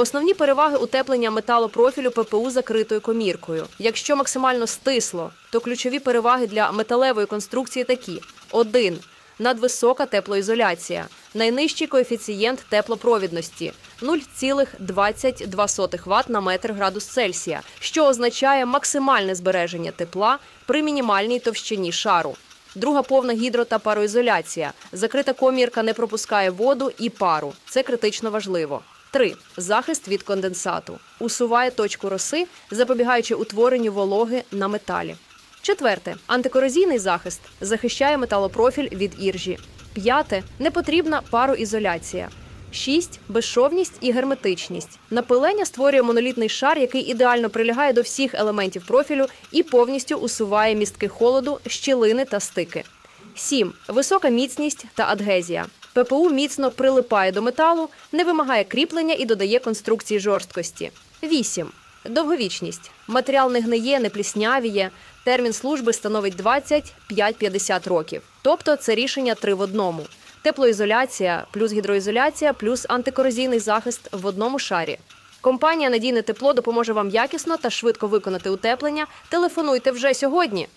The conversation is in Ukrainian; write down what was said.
Основні переваги утеплення металопрофілю ППУ закритою коміркою. Якщо максимально стисло, то ключові переваги для металевої конструкції такі: 1. надвисока теплоізоляція, найнижчий коефіцієнт теплопровідності 0,22 Вт на метр градус Цельсія, що означає максимальне збереження тепла при мінімальній товщині шару. Друга повна гідро та пароізоляція. Закрита комірка не пропускає воду і пару. Це критично важливо. 3. Захист від конденсату. Усуває точку роси, запобігаючи утворенню вологи на металі. Четверте. Антикорозійний захист захищає металопрофіль від іржі. П'яте. Непотрібна пароізоляція. Шість безшовність і герметичність. Напилення створює монолітний шар, який ідеально прилягає до всіх елементів профілю і повністю усуває містки холоду, щілини та стики. 7. Висока міцність та адгезія. ППУ міцно прилипає до металу, не вимагає кріплення і додає конструкції жорсткості. 8. Довговічність. Матеріал не гниє, не пліснявіє. Термін служби становить 25-50 років. Тобто це рішення три в одному. Теплоізоляція плюс гідроізоляція плюс антикорозійний захист в одному шарі. Компанія Надійне тепло допоможе вам якісно та швидко виконати утеплення. Телефонуйте вже сьогодні.